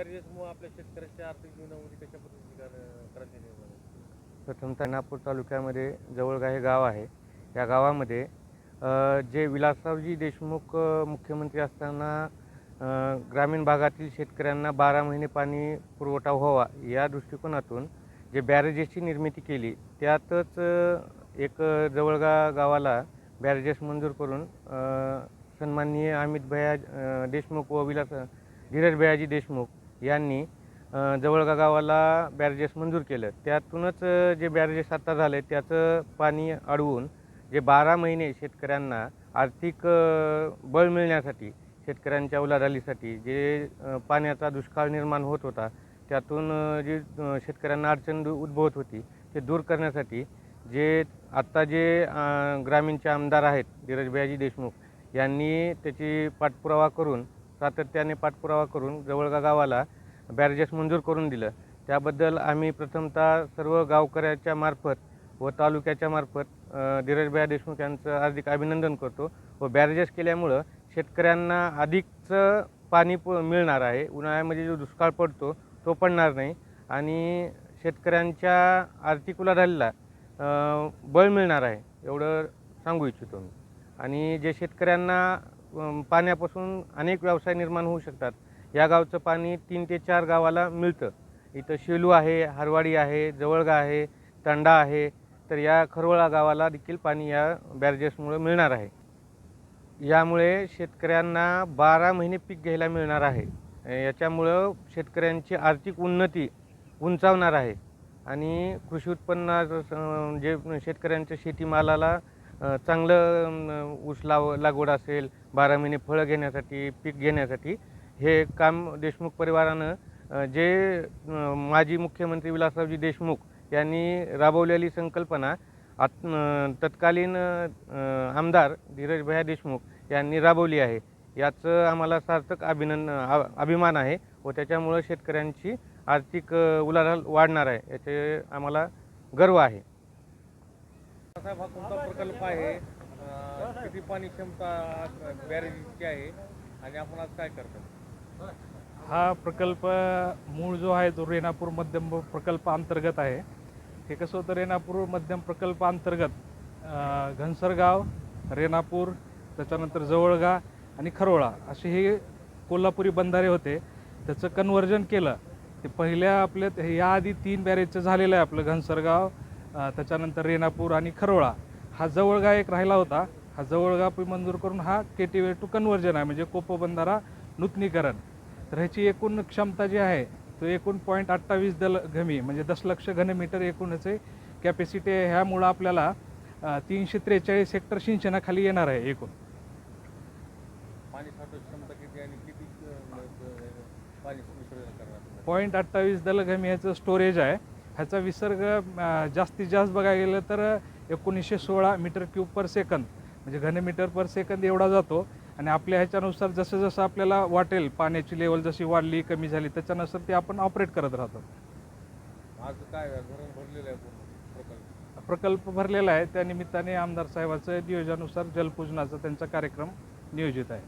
वाटतंय आपल्या शेतकऱ्याच्या आर्थिक जीवनामध्ये कशा पद्धतीची क्रांती निर्माण प्रथमतः नागपूर तालुक्यामध्ये जवळगा हे गाव आहे. या गावामध्ये अ, जे विलासरावजी देशमुख अ, मुख्यमंत्री असताना अ, ग्रामीण भागातील शेतकऱ्यांना बारा महिने पाणी पुरवठा व्हावा या दृष्टिकोनातून जे बॅरेजेसची निर्मिती केली त्यातच अ, एक अ, जवळगा गावाला बॅरेजेस मंजूर करून अ, सन्माननीय अमित भैया अ, देशमुख व विलास धीरज भैयाजी देशमुख यांनी जवळगा गावाला बॅरेजेस मंजूर केलं त्यातूनच जे बॅरेजेस आता झाले त्याचं पाणी अडवून जे बारा महिने शेतकऱ्यांना आर्थिक बळ मिळण्यासाठी शेतकऱ्यांच्या उलाढालीसाठी जे पाण्याचा दुष्काळ निर्माण होत होता त्यातून जी शेतकऱ्यांना अडचण उद्भवत होती ते दूर करण्यासाठी जे आत्ता जे ग्रामीणचे आमदार आहेत धीरज देशमुख यांनी त्याची पाठपुरावा करून सातत्याने पाठपुरावा करून जवळगा गावाला बॅरेजेस मंजूर करून दिलं. त्याबद्दल आम्ही प्रथमतः सर्व गावकऱ्याच्या मार्फत व तालुक्याच्या मार्फत धीरजभाई देशमुख यांचं हार्दिक अभिनंदन करतो व बॅरेजेस केल्यामुळं शेतकऱ्यांना अधिकचं पाणी प मिळणार आहे. उन्हाळ्यामध्ये जो दुष्काळ पडतो तो पडणार नाही आणि शेतकऱ्यांच्या आर्थिक उलाढालीला बळ मिळणार आहे एवढं सांगू इच्छितो मी. आणि जे शेतकऱ्यांना पाण्यापासून अनेक व्यवसाय निर्माण होऊ शकतात. या गावचं पाणी तीन ते चार गावाला मिळतं. इथं शेलू आहे हरवाडी आहे जवळगा आहे तंडा आहे. तर या खरवळा गावाला देखील पाणी या बॅरेजेसमुळे मिळणार आहे. यामुळे शेतकऱ्यांना बारा महिने पीक घ्यायला मिळणार आहे. याच्यामुळं शेतकऱ्यांची आर्थिक उन्नती उंचावणार आहे. आणि कृषी उत्पन्न जे शेतकऱ्यांच्या शेतीमालाला चांगलं ऊस लाव लागवड असेल बारा महिने फळं घेण्यासाठी पीक घेण्यासाठी हे काम देशमुख परिवारानं जे माजी मुख्यमंत्री विलासरावजी देशमुख यांनी राबवलेली संकल्पना आत तत्कालीन आमदार धीरज भैया देशमुख यांनी राबवली आहे. याचं आम्हाला सार्थक अभिनंदन अभिमान आहे व त्याच्यामुळं शेतकऱ्यांची आर्थिक उलाढाल वाढणार आहे याचे आम्हाला गर्व आहे. साहेब हा कोणता प्रकल्प आहे? किती पाणी क्षमता बॅरेजची आहे? आणि आपण आज काय करतो हा प्रकल्प मूळ जो आहे तो रेणापूर मध्यम प्रकल्प अंतर्गत आहे. हे कसं होतं रेणापूर मध्यम प्रकल्प अंतर्गत अं, घनसरगाव रेणापूर त्याच्यानंतर जवळगा आणि खरोळा असे हे कोल्हापुरी बंधारे होते. त्याचं कन्वर्जन केलं. ते पहिल्या आपल्या याआधी तीन बॅरेजचं झालेलं आहे आपलं घनसरगाव त्याच्यानंतर रेणापूर आणि खरोळा. हा जवळगा एक राहिला होता. हा जवळगा मंजूर करून हा K T weir to conversion आहे. म्हणजे कोपो बंधारा नूतनीकरण. तर ह्याची एकूण क्षमता जी आहे तो एकूण पॉईंट अठ्ठावीस दल घमी म्हणजे दशलक्ष घनमीटर एकूण ह्याचे कॅपॅसिटी आहे ह्यामुळं आपल्याला तीनशे त्रेचाळीस हेक्टर सिंचनाखाली येणार आहे एकूण. पॉईंट अठ्ठावीस दल घमी ह्याचं स्टोरेज आहे. ह्याचा विसर्ग जास्तीत जास्त बघायला गेलं तर एकोणीसशे सोळा मीटर क्यूब पर सेकंद म्हणजे घनमीटर पर सेकंद एवढा जातो. आणि आपल्या ह्याच्यानुसार जसं जसं आपल्याला वाटेल पाण्याची लेवल जशी वाढली कमी झाली त्याच्यानुसार ते आपण ऑपरेट करत राहतो. प्रकल्प. भरलेला आहे. त्या निमित्ताने आमदार साहेबाचं नियोजनानुसार जलपूजनाचा त्यांचा कार्यक्रम नियोजित आहे.